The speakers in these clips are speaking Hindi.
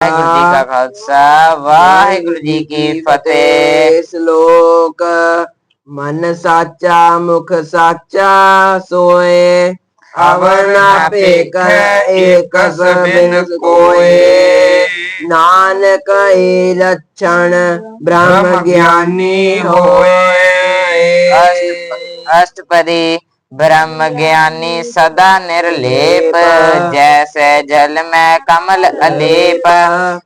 ਵਾਹਿਗੁਰੂ ਜੀ ਕਾ ਖਾਲਸਾ ਵਾਹਿਗੁਰੂ ਜੀ ਕੀ ਫਤਿਹ। ਸ਼ਲੋਕ ਮਨ ਸਾਚਾ ਮੁਖ ਸਾਚਾ ਸੋਏ। ਅਵਰ ਨਾ ਭੇਖ ਏਕ ਬਿਨ ਕੋਏ। ਨਾਨਕ ਏ ਲਛਣ ਬ੍ਰਹਮ ਗਿਆਨੀ ਹੋਏ। ਅਸ਼ਟ- ਅਸ਼ਟਪਦੀ ब्रह्म ज्ञानी सदा निर्लेप जैसे जल में कमल अलेप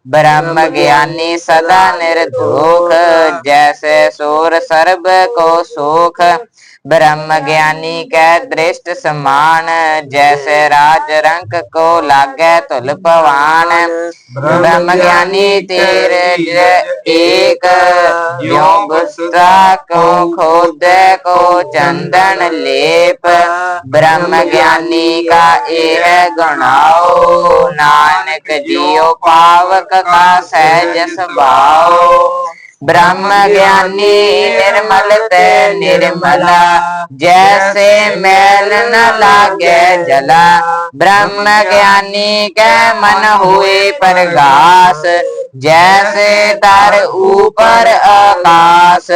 ब्रह्म ज्ञानी सदा निर्दोख जैसे सूर सर्व को सुख ब्रह्म ज्ञानी के दृष्ट समान जैसे राज रंग को लागे तुल पवान ब्रह्म ज्ञानी तेरे एक को खोदे को चंदन लेप। ब्रह्म ज्ञानी का यह गुणाओ। नानक जियो पावक का सहज स्वभाव। ब्रह्म ज्ञानी निर्मल ते निर्मला। जैसे मैल न लागे जला। ब्रह्म ज्ञानी के मन हुए प्रगास। जैसे तर ऊपर आकाश,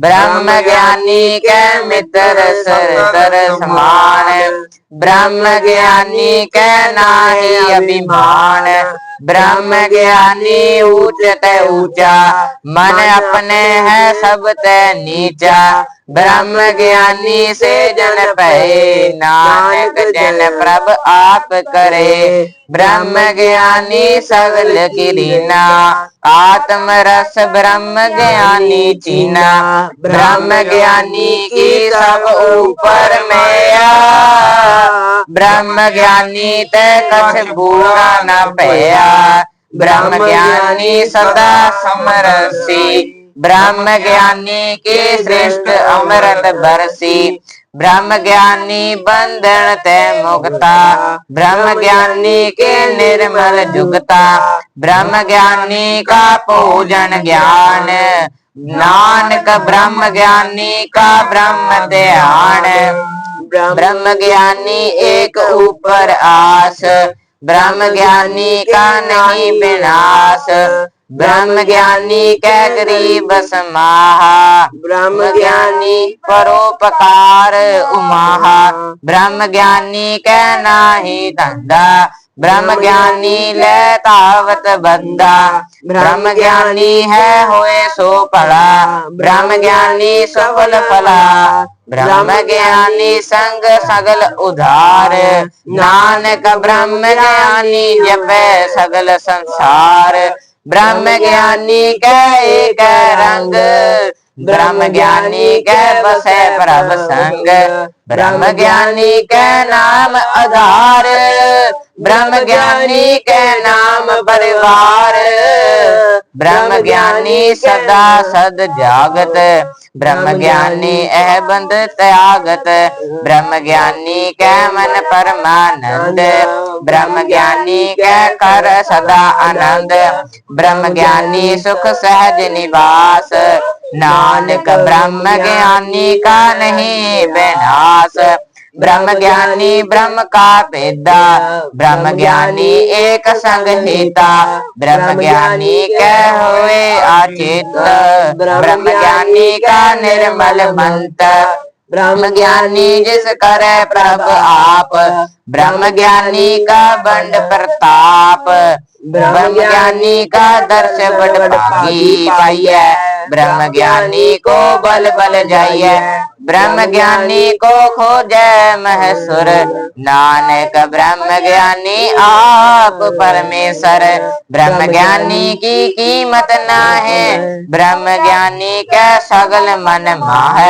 ब्रह्म ज्ञानी के मित्र सर समान। ब्रह्म ज्ञानी के नाही अभिमान, ब्रह्म ज्ञानी ऊंचते ऊँचा, मन अपने है सब ते नीचा। ब्रह्म ज्ञानी से जन पहे। नानक जन प्रभ आप करे। ब्रह्म ज्ञानी सगल किरीना आत्म रस ब्रह्म ज्ञानी चीना ब्रह्म ज्ञानी की सब ऊपर में ब्रह्म ज्ञानी ते कछ बूढ़ा न पया। ब्रह्म ज्ञानी सदा समरसी। ब्रह्म ज्ञानी के श्रेष्ठ अमृत बरसी। ब्रह्म ज्ञानी बंधन ते मुक्ता। ब्रह्म ज्ञानी के निर्मल जुगता। ब्रह्म ज्ञानी का पूजन ज्ञान। नानक ब्रह्म ज्ञानी का ब्रह्म ध्यान। ब्रह्म ज्ञानी एक ऊपर आस। ब्रह्म ज्ञानी का नहीं विनाश। ब्रह्म ज्ञानी के गरीब समाहा। ब्रह्म ज्ञानी परोपकार उमाहा। ब्रह्म ज्ञानी के नाही धंधा। ब्रह्म ज्ञानी ले तावत बंदा। ब्रह्म ज्ञानी है होए सो पड़ा। ब्रह्म ज्ञानी सफल फला। ब्रह्म ज्ञानी संग सगल उधार। नानक ब्रह्म ज्ञानी जब सगल संसार। ब्रह्म ज्ञानी के एक रंग ब्रह्म ज्ञानी के बसे प्रभ संग ब्रह्म ज्ञानी के नाम आधार ब्रह्म ज्ञानी के नाम परिवार ब्रह्म ज्ञानी सदा सद जागत ब्रह्म ज्ञानी अह बंद त्यागत ब्रह्म ज्ञानी कै मन परमानंद ब्रह्म ज्ञानी के कर सदा आनंद ब्रह्म ज्ञानी सुख सहज निवास, नानक ब्रह्म ज्ञानी का नहीं विनाश। ब्रह्म ज्ञानी ब्रह्म का वेदा ब्रह्म ज्ञानी एक संग हिता ब्रह्म ज्ञानी कह हुए अचित ब्रह्म ज्ञानी का निर्मल मंत्र ब्रह्म ज्ञानी जिस करे प्रभ आप ब्रह्म ज्ञानी का बंड प्रताप ब्रह्म ज्ञानी का दर्श बड़ भागी ब्रह्म ज्ञानी को बल बल जाइए ब्रह्म ज्ञानी को खोजे महसुर। नानक ब्रह्म ज्ञानी आप परमेश्वर। ब्रह्म ज्ञानी की कीमत ना है ब्रह्म ज्ञानी का सगल मन माह।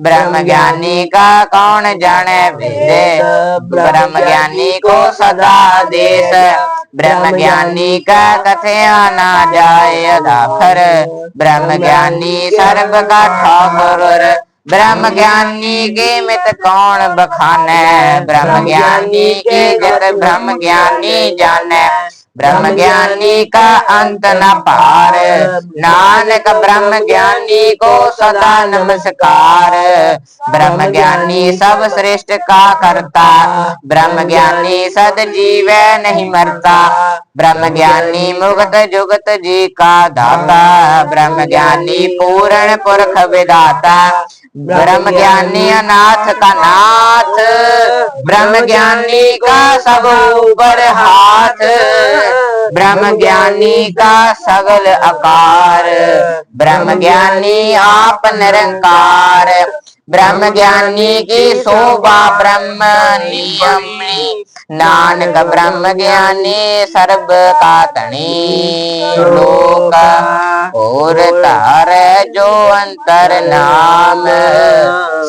ब्रह्म ज्ञानी का कौन जाने भेदे ब्रह्म ज्ञानी को सदा देश। ब्रह्म ज्ञानी का कथया ना जाए अदाखर ब्रह्म ज्ञानी सर्व का ठाकुर। ब्रह्म ज्ञानी के मित कौन बखाने ब्रह्म ज्ञानी के जत ब्रह्म ज्ञानी जाने ब्रह्म ज्ञानी का अंत न पार। नानक ब्रह्म ज्ञानी को सदा नमस्कार। ब्रह्म ज्ञानी सब श्रेष्ठ का करता। ब्रह्म ज्ञानी सद जीव नहीं मरता। ब्रह्म ज्ञानी मुगत जुगत जी का दाता। ब्रह्म ज्ञानी पूर्ण पुरख विदाता ब्रह्म ज्ञानी अनाथ का नाथ ब्रह्म ज्ञानी का सब ऊपर हाथ ब्रह्म ज्ञानी का सगल आकार ब्रह्म ज्ञानी आप निरंकार ब्रह्म ज्ञानी की शोभा ब्रह्म नियमनी ਨਾਨਕ ਬ੍ਰਹਮ ਗਿਆਨੀ, ਸਰਬ ਕਾ ਧਣੀ ਲੋਕ ਔਰ ਧਾਰੈ ਜੋ ਅੰਤਰ ਨਾਮ।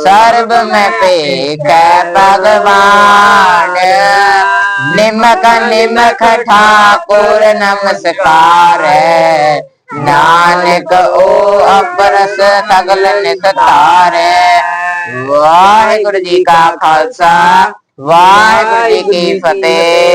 ਸਰਬ ਮੈਂ ਭੇਖੈ ਭਗਵਾਨ। ਨਿਮਕ ਨਿਮਕ ਠਾਕੁਰ ਨਮਸਕਾਰੈ। ਨਾਨਕ ਓ ਅਪਰਸ ਤਗਲ ਨਿਤ ਧਾਰੈ। ਵਾਹਿਗੁਰੂ ਜੀ ਕਾ ਖਾਲਸਾ। ਵਾਹਿਗੁਰੂ ਜੀ ਕੀ ਫਤਿਹ